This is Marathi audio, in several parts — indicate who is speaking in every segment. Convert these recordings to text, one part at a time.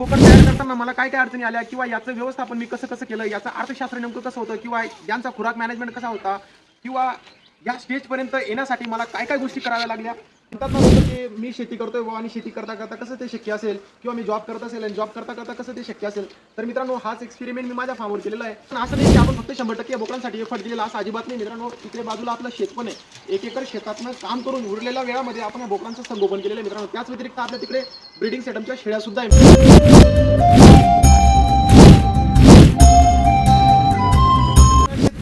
Speaker 1: हो, कोकण तयार करताना मला काय काय अडचणी आल्या किंवा याचं व्यवस्थापन मी कसं कसं केलं? याचं अर्थशास्त्र नेमकं कसं होतं? किंवा यांचा खुराक मॅनेजमेंट कसा होता? किंवा या स्टेजपर्यंत येण्यासाठी मला काय काय गोष्टी कराव्या लागल्या? म्हणतात ना लोकं की मी शेती करतोय बुवा आणि शेती करता करता कसं ते शक्य असेल? किंवा मी जॉब करत असेल आणि जॉब करता करता कसं ते शक्य असेल? तर मित्रांनो हाच एक्सपेरिमेंट मी माझ्या फार्मवर केलेला आहे. पण असं नाही की आपण फक्त शंभर टक्के बोकडांसाठी एफर्ट दिलेला असं अजिबात नाही. मित्रांनो इकडे बाजूला आपलं शेत पण आहे. एक एकर शेतातनं काम करून उरलेल्या वेळामध्ये आपण या बोकडांचं संगोपन केलेलं आहे. मित्रांनो त्याच व्यतिरिक्त आपल्या तिकडे ब्रिडिंग सेटमच्या शेळ्या सुद्धा आहे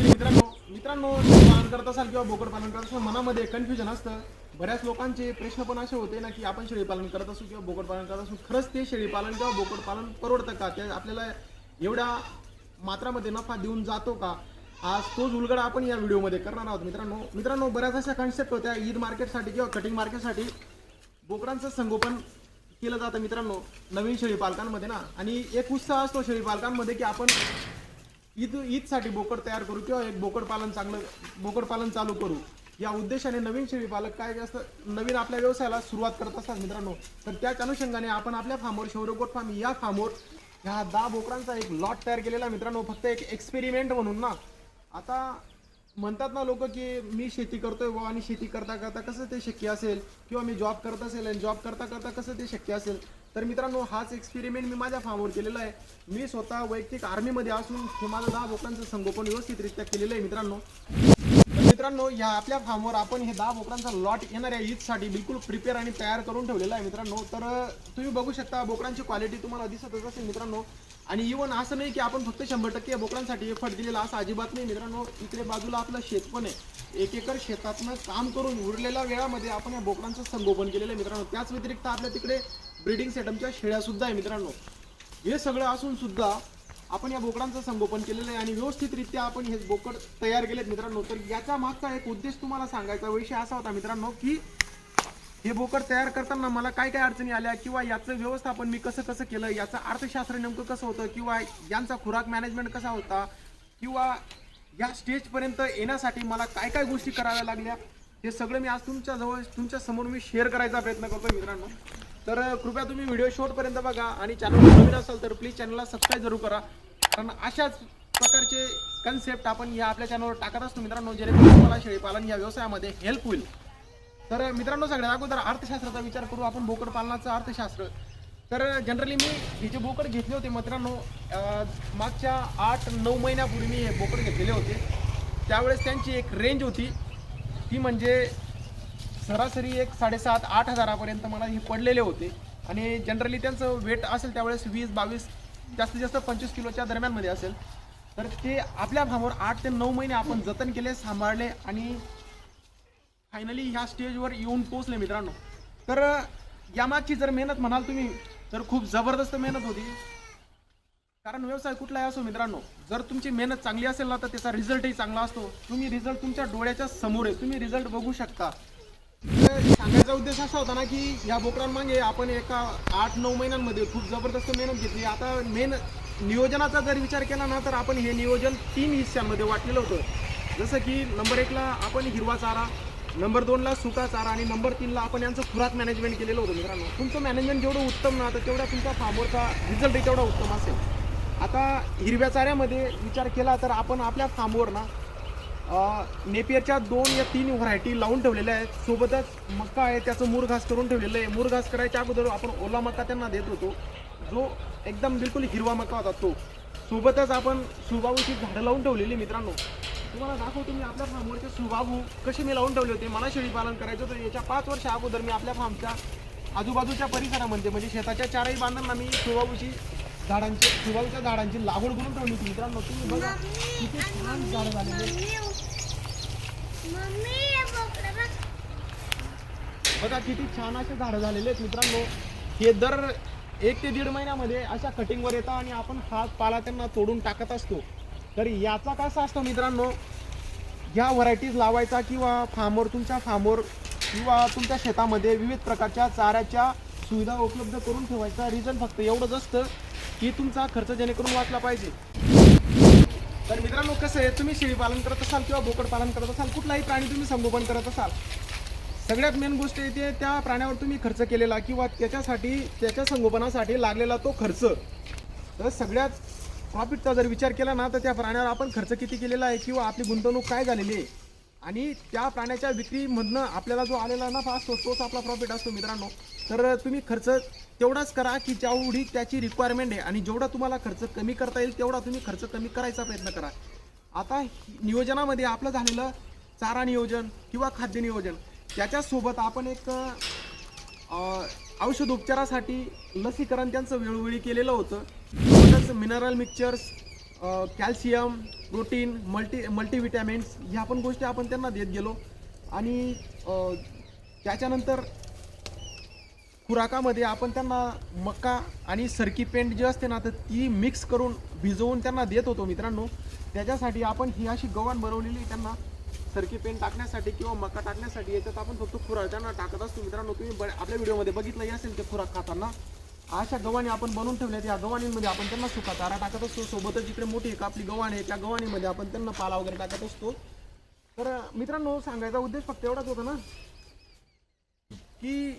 Speaker 1: मित्रांनो मित्रांनो पालन करत असाल किंवा बोकड पालन करत असाल मनामध्ये कन्फ्युजन असतं. बऱ्याच लोकांचे प्रश्न पण असे होते ना की आपण शेळीपालन करत असू किंवा बोकड पालन करत असू खरंच ते शेळीपालन किंवा बोकड पालन परवडतं का? ते आपल्याला एवढ्या मात्रामध्ये नफा देऊन जातो का? आज तोच उलगडा आपण या व्हिडिओमध्ये करणार आहोत. मित्रांनो मित्रांनो बऱ्याच अशा कन्सेप्ट होत्या ईद मार्केटसाठी किंवा कटिंग मार्केटसाठी. बोकडांचं संगोपन केलं जातं मित्रांनो नवीन शेळी पालकांमध्ये ना. आणि एक उत्साह असतो शेळी पालकांमध्ये की आपण ईद ईदसाठी बोकड तयार करू किंवा एक बोकड पालन चांगलं बोकड पालन चालू करू. या उद्देशाने नवीन शेळी पालक काय जास्त नवीन आपल्या व्यवसायाला सुरुवात करत असतात मित्रांनो तर त्याच अनुषंगाने आपण आपल्या फार्मवर शौर्यकोट फार्म या फार्मवर ह्या दहा बोकडांचा एक लॉट तयार केलेला मित्रांनो फक्त एक एक्सपेरिमेंट म्हणून ना. आता म्हणतात ना लोक की मी शेती करतोय बुवा आणि शेती करता करता कसं ते शक्य असेल? किंवा मी जॉब करत असेल आणि जॉब करता करता कसं ते शक्य असेल? तर मित्रांनो हाच एक्सपेरिमेंट मी माझ्या फार्मवर केलेला आहे. मी स्वतः वैयक्तिक आर्मीमध्ये असून हे माझं दहा बोकडांचं संगोपन व्यवस्थितरित्या केलेलं आहे मित्रांनो. मित्रांनो या आपल्या फार्मवर आपण हे दहा बोकडांचा लॉट येणाऱ्या ईदसाठी. बिलकुल प्रिपेअर आणि तयार करून ठेवलेला आहे मित्रांनो. तर तुम्ही बघू शकता बोकडांची क्वालिटी तुम्हाला दिसतच असेल मित्रांनो. आणि इवन असं नाही की आपण फक्त शंभर टक्के बोकरांसाठी बोकडांसाठी एफर्ट दिलेला असं अजिबात नाही मित्रांनो. इकडे बाजूला आपलं शेत पण आहे. एक एकर शेतातनं काम करून उरलेल्या वेळामध्ये आपण या बोकडांचं संगोपन केलेलं आहे मित्रांनो. त्याच व्यतिरिक्त आपल्या तिकडे ब्रिडिंग सेटमच्या शेळ्यासुद्धा आहे मित्रांनो. हे सगळं असून सुद्धा आपण या बोकडांचं संगोपन केलेलं आहे आणि व्यवस्थितरित्या आपण हे बोकड तयार केलेत मित्रांनो. तर याचा मागचा एक उद्देश तुम्हाला सांगायचा विषय असा होता मित्रांनो की हे बोकड तयार करताना मला काय काय अडचणी आल्या किंवा याचं व्यवस्थापन मी कसं कसं केलं याचं अर्थशास्त्र नेमकं कसं होतं किंवा यांचा खुराक मॅनेजमेंट कसा होता किंवा या स्टेजपर्यंत येण्यासाठी मला काय काय गोष्टी कराव्या लागल्या हे सगळं मी आज तुमच्या जवळ तुमच्यासमोर मी शेअर करायचा प्रयत्न करतो मित्रांनो. तर कृपया तुम्ही व्हिडिओ शेवटपर्यंत बघा आणि चॅनल नवीन असाल तर प्लीज चॅनलला सबस्क्राईब जरूर करा. कारण अशाच प्रकारचे कन्सेप्ट आपण या आपल्या चॅनलवर टाकत असतो मित्रांनो जेणेकरून तुम्हाला शेळीपालन या व्यवसायामध्ये हेल्प होईल. तर मित्रांनो सगळ्यात अगोदर अर्थशास्त्राचा विचार करू आपण बोकड पालनाचं अर्थशास्त्र. तर जनरली मी हे जे बोकड घेतले होते मित्रांनो मागच्या आठ नऊ महिन्यापूर्वी मी हे बोकड घेतलेले होते. त्यावेळेस त्यांची एक रेंज होती. ती म्हणजे सरासरी एक साडेसात आठ हजारापर्यंत मला हे पडलेले होते. आणि जनरली त्यांचं वेट असेल त्यावेळेस वीस बावीस जास्तीत जास्त पंचवीस किलोच्या दरम्यानमध्ये असेल. तर ते आपल्या भावावर आठ ते नऊ महिने आपण जतन केले सांभाळले आणि फायनली ह्या स्टेजवर येऊन पोचले मित्रांनो. तर यामागची जर मेहनत म्हणाल तुम्ही तर खूप जबरदस्त मेहनत होती. कारण व्यवसाय कुठलाही असो मित्रांनो जर तुमची मेहनत चांगली असेल ना तर त्याचा रिझल्टही चांगला असतो. तुम्ही रिझल्ट तुमच्या डोळ्याच्या समोर आहे. तुम्ही रिझल्ट बघू शकता. तर सांगायचा उद्देश असा होता ना की या बोकडांमागे आपण एका आठ नऊ महिन्यांमध्ये खूप जबरदस्त मेहनत घेतली. आता मेन नियोजनाचा जर विचार केला ना तर आपण हे नियोजन तीन हिस्स्यांमध्ये वाटलेलं होतं. जसं की नंबर एकला आपण हिरवा चारा नंबर दोनला सुका चारा आणि नंबर तीनला आपण यांचं खुराक मॅनेजमेंट केलेलं होतं मित्रांनो. तुमचं मॅनेजमेंट जेवढं उत्तम ना तर तेवढा तुमचा फार्मवरचा रिझल्टही तेवढा उत्तम असेल. आता हिरव्या चाऱ्यामध्ये विचार केला तर आपण आपल्या फार्मवर ना नेपियरच्या दोन या तीन व्हरायटी लावून ठेवलेल्या आहेत. सोबतच मका आहे त्याचं मुरघास करून ठेवलेलं आहे. मुरघास करायच्या अगोदर आपण ओला मका त्यांना देत होतो. जो एकदम बिलकुल हिरवा मका होता तो. सोबतच आपण सुबाबूची झाडं लावून ठेवलेली मित्रांनो. तुम्हाला दाखवतो मी आपल्या फार्मवरचे सुबाबू कसे मी लावून ठेवले होते. मला शेळी पालन करायचं होतं. याच्या पाच वर्ष अगोदर मी आपल्या फार्मच्या आजूबाजूच्या परिसरामध्ये म्हणजे शेताच्या चारही बांधांना मी सुबाबूची झाडांची सुबाबूच्या झाडांची लागवड करून ठेवली होती. मित्रांनो तुम्ही बघा किती छान झाडं झालेले बघा. किती छान असे झाडं झालेले आहेत मित्रांनो. हे दर एक ते दीड महिन्यामध्ये अशा कटिंगवर येतात आणि आपण हात पाला त्यांना तोडून टाकत असतो. तर याचा कसा असतो मित्रांनो? ह्या व्हरायटीज लावायचा किंवा फार्मवर तुमच्या फार्मवर किंवा तुमच्या शेतामध्ये विविध प्रकारच्या चाऱ्याच्या सुविधा उपलब्ध करून ठेवायचा. रिझन फक्त एवढंच असतं की तुमचा खर्च जेणेकरून वाचला पाहिजे. तर मित्रांनो कसं आहे तुम्ही शेळी पालन करत असाल किंवा बोकड पालन करत असाल कुठलाही प्राणी तुम्ही संगोपन करत असाल सगळ्यात मेन गोष्ट येते त्या प्राण्यावर तुम्ही खर्च केलेला किंवा त्याच्यासाठी त्याच्या संगोपनासाठी लागलेला तो खर्च. तर सगळ्यात प्रॉफिटचा जर विचार केला ना तर त्या प्राण्यावर आपण खर्च किती केलेला आहे किंवा आपली गुंतवणूक काय झालेली आहे आणि त्या प्राण्याच्या विक्रीमधनं आपल्याला जो आलेला नफा असतो तोच आपला प्रॉफिट असतो मित्रांनो. तर तुम्ही खर्च तेवढाच करा की जेवढी त्याची रिक्वायरमेंट आहे आणि जेवढा तुम्हाला खर्च कमी करता येईल तेवढा तुम्ही खर्च कमी करायचा प्रयत्न करा. आता नियोजनामध्ये आपलं झालेलं चारा नियोजन किंवा खाद्य नियोजन त्याच्यासोबत आपण एक औषध उपचारासाठी लसीकरण त्यांचं वेळोवेळी केलेलं होतं. सोबतच mineral mixtures calcium protein multi multivitamins ह्या पण गोष्टी आपण त्यांना देत गेलो. आणि त्याच्यानंतर खुराकामध्ये आपण त्यांना मका आणि सरकी पेंट जी असते ना तर ती मिक्स करून भिजवून त्यांना देत होतो मित्रांनो. त्याच्यासाठी आपण ही अशी गव्हाण बनवलेली त्यांना. सरकी पेंट टाकण्यासाठी किंवा मका टाकण्यासाठी याच्यात आपण फक्त खुराक त्यांना टाकत असतो मित्रांनो. तुम्ही ब- आपल्या व्हिडिओमध्ये बघितलंही असेल ते खुराक खाताना. अशा गव्हाणी आपण बनवून ठेवल्यात. या गव्हाणींमध्ये आपण त्यांना सुका चारा टाकत असतो. सोबतच इकडे मोठी एक आपली गव्हाण आहे. त्या गव्हाणीमध्ये आपण त्यांना पाला वगैरे टाकत असतो. तर मित्रांनो सांगायचा उद्देश फक्त एवढाच होता ना की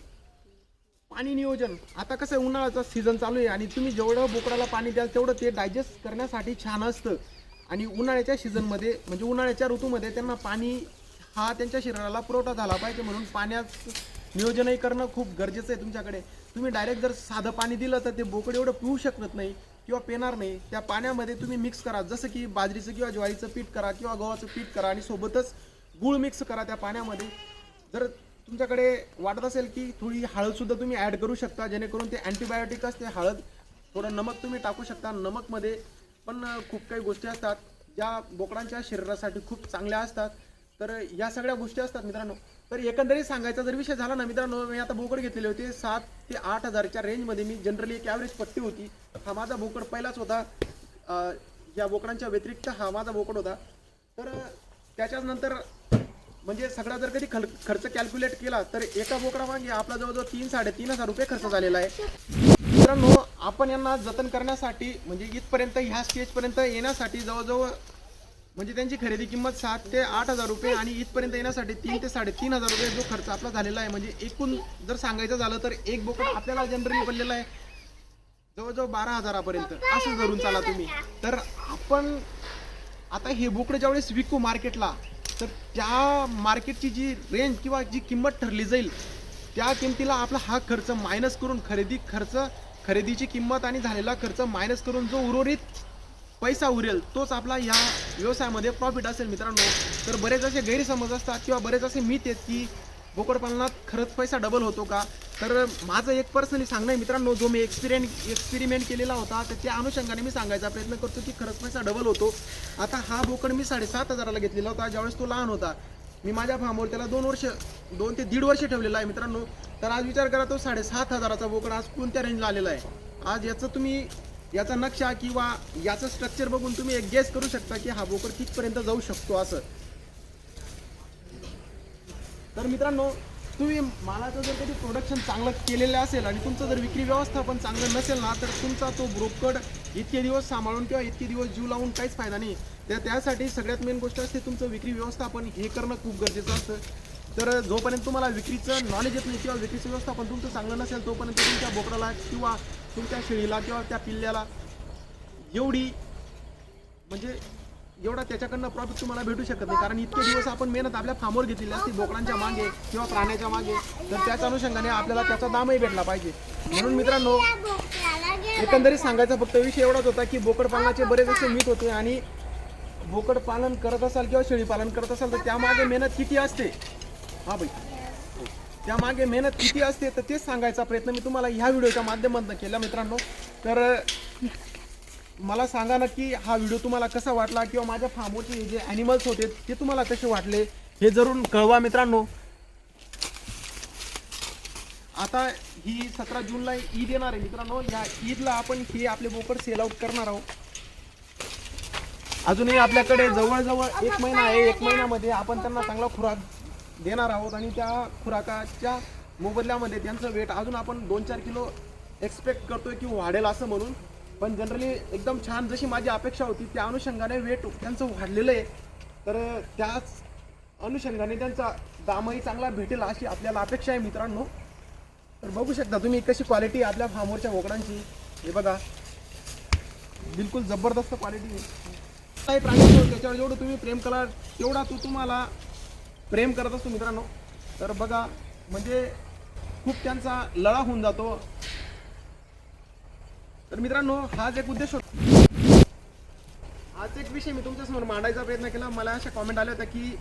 Speaker 1: पाणी नियोजन. आता कसं आहे उन्हाळ्याचा सीझन चालू आहे आणि तुम्ही जेवढं बोकडाला पाणी द्याल तेवढं ते डायजेस्ट करण्यासाठी छान असतं. आणि उन्हाळ्याच्या सीझनमध्ये म्हणजे उन्हाळ्याच्या ऋतूमध्ये त्यांना पाणी हा त्यांच्या शरीराला पुरवठा झाला पाहिजे म्हणून पाण्याचं नियोजनही करणं खूप गरजेचं आहे तुमच्याकडे. तुम्ही डायरेक्ट जर साधं पाणी दिलं तर ते बोकड एवढं पिऊ शकत नाही किंवा पेणार नाही. त्या पाण्यामध्ये तुम्ही मिक्स करा. जसं की बाजरीचं किंवा ज्वारीचं पीठ करा किंवा गव्हाचं पीठ करा आणि सोबतच गूळ मिक्स करा त्या पाण्यामध्ये. जर तुमच्याकडे वाटत असेल की थोडी हळदसुद्धा तुम्ही ॲड करू शकता जेणेकरून ते अँटीबायोटिक असते. हळद थोडं नमक तुम्ही टाकू शकता नमकमध्ये. पण खूप काही गोष्टी असतात ज्या बोकडांच्या शरीरासाठी खूप चांगल्या असतात. तर या सगळ्या गोष्टी असतात मित्रांनो. तर एकंदरीत सांगायचा जर विषय झाला ना मित्रांनो मी आता बोकड घेतलेले होते. सात ते आठ हजारच्या रेंजमध्ये मी जनरली एक ॲव्हरेज पट्टी होती. हा माझा बोकड पहिलाच होता. या बोकडांच्या व्यतिरिक्त हा माझा बोकड होता. तर त्याच्याच त्याच्यानंतर म्हणजे सगळा जर कधी खल- खर्च कॅल्क्युलेट केला तर एका बोकडामागे आपला जवळजवळ तीन साडेतीन हजार रुपये खर्च झालेला आहे. मित्रांनो आपण यांना जतन करण्यासाठी म्हणजे इथपर्यंत ह्या स्टेजपर्यंत येण्यासाठी जवळजवळ म्हणजे त्यांची खरेदी किंमत सात ते आठ हजार रुपये आणि इथपर्यंत येण्यासाठी तीन ते साडेतीन हजार रुपये जो खर्च आपला झालेला आहे. म्हणजे एकूण जर सांगायचं झालं तर एक बोकड आपल्याला जनरली पडलेला आहे जवळजवळ बारा हजारापर्यंत. असं धरून चाला तुम्ही. तर आपण आता हे बोकडं ज्यावेळेस विकू मार्केटला तर त्या मार्केटची जी रेंज किंवा जी किंमत ठरली जाईल त्या किमतीला आपला हा खर्च मायनस करून खरेदी खर्च खरेदीची किंमत आणि झालेला खर्च मायनस करून जो उर्वरित पैसा उरेल तोच आपला या व्यवसायामध्ये प्रॉफिट असेल मित्रांनो. तर बरेच असे गैरसमज असतात किंवा बरेच असे मीत आहेत की बोकडपालनात खरंच पैसा डबल होतो का? तर माझं एक पर्सनली सांगणं आहे मित्रांनो जो मी एक्सपिरियन एक्सपेरिमेंट केलेला होता तर त्या अनुषंगाने मी सांगायचा प्रयत्न करतो की खरंच पैसा डबल होतो. आता हा बोकड मी साडेसात हजाराला घेतलेला होता ज्यावेळेस तो लहान होता. मी माझ्या फार्मवर त्याला दोन वर्ष दोन ते दीड वर्ष ठेवलेला आहे मित्रांनो. तर आज विचार करा तो साडेसात हजाराचा बोकड आज कोणत्या रेंजला आलेला आहे? आज याचं तुम्ही याचा नक्षा किंवा याचं स्ट्रक्चर बघून तुम्ही एक गेस करू शकता की हा बोकड कितपर्यंत जाऊ शकतो असं. तर मित्रांनो तुम्ही मालाचं जर कधी प्रोडक्शन चांगलं केलेलं असेल आणि तुमचं जर विक्री व्यवस्थापन चांगलं नसेल ना तर तुमचा तो ब्रोकड इतके दिवस सांभाळून किंवा इतके दिवस जीव लावून काहीच फायदा नाही. त्या त्यासाठी सगळ्यात मेन गोष्ट असते तुमचं विक्री व्यवस्थापन. हे करणं खूप गरजेचं असतं. तर जोपर्यंत तुम्हाला विक्रीचं नॉलेज येत नाही किंवा विक्रीचं व्यवस्थापन तुमचं चांगलं नसेल तोपर्यंत तुमच्या बोकडाला किंवा तुमच्या शेळीला किंवा त्या पिल्ल्याला एवढी म्हणजे एवढा त्याच्याकडनं प्रॉफिट तुम्हाला भेटू शकत नाही. कारण इतके दिवस आपण मेहनत आपल्या फार्मवर घेतलेली असते बोकडांच्या मागे किंवा प्राण्याच्या मागे तर त्याच अनुषंगाने आपल्याला त्याचा दामही भेटला पाहिजे. म्हणून मित्रांनो एकंदरीत सांगायचा फक्त विषय एवढाच होता की बोकड पालनाचे बरेच असे मीठ होते आणि बोकड पालन करत असाल किंवा शेळी पालन करत असाल तर त्यामागे मेहनत किती असते? हा बाई. त्यामागे मेहनत किती असते तर तेच सांगायचा प्रयत्न मी तुम्हाला ह्या व्हिडिओच्या माध्यमातून केला मित्रांनो. तर मला सांगा ना की हा व्हिडिओ तुम्हाला कसा वाटला किंवा माझ्या फार्मवरचे जे ॲनिमल्स होते ते तुम्हाला कसे वाटले हे जरूर कळवा मित्रांनो. आता ही सतरा जूनला ईद येणार आहे मित्रांनो. या ईदला आपण हे आपले बोकड सेल आउट करणार आहोत. अजूनही आपल्याकडे जवळजवळ एक महिना आहे एक महिन्यामध्ये आपण त्यांना चांगला खुराक देणार आहोत आणि त्या खुराकाच्या मोबदल्यामध्ये त्यांचं वेट अजून आपण दोन चार किलो एक्सपेक्ट करतोय की वाढेल असं म्हणून. पण जनरली एकदम छान जशी माझी अपेक्षा होती त्या अनुषंगाने वेट त्यांचं वाढलेलं आहे. तर त्याच अनुषंगाने त्यांचा दामही चांगला भेटेल अशी आपल्याला अपेक्षा आहे मित्रांनो. तर बघू शकता तुम्ही कशी क्वालिटी आपल्या फार्मवरच्या बोकडांची. हे बघा. बिलकुल जबरदस्त क्वालिटी आहे. काही प्राणी त्याच्यावर जेवढं तुम्ही प्रेम कराल तेवढा तो तुम्हाला प्रेम करत असतो मित्रांनो. तर बघा म्हणजे खूप त्यांचा लळा होऊन जातो. तर मित्रांनो हाच एक उद्देश होता. हाच एक विषय मी तुमच्यासमोर मांडायचा प्रयत्न केला. मला अशा कॉमेंट आल्या होत्या की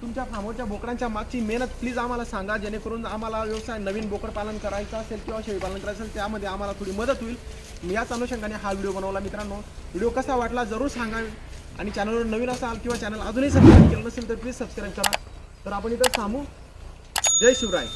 Speaker 1: तुमच्या फामोरच्या बोकडांच्या मागची मेहनत प्लीज आम्हाला सांगा जेणेकरून आम्हाला व्यवसाय नवीन बोकड पालन करायचा असेल किंवा शेळी पालन करायचं असेल त्यामध्ये आम्हाला थोडी मदत होईल. मी याच अनुषंगाने हा व्हिडिओ बनवला मित्रांनो. व्हिडिओ कसा वाटला जरूर सांगा. आणि चॅनलवर नवीन असाल किंवा चॅनल अजूनही सबस्क्राईब केलं नसेल तर प्लीज सबस्क्राईब करा. तर आपण इथं थांबू. जय शिवराय.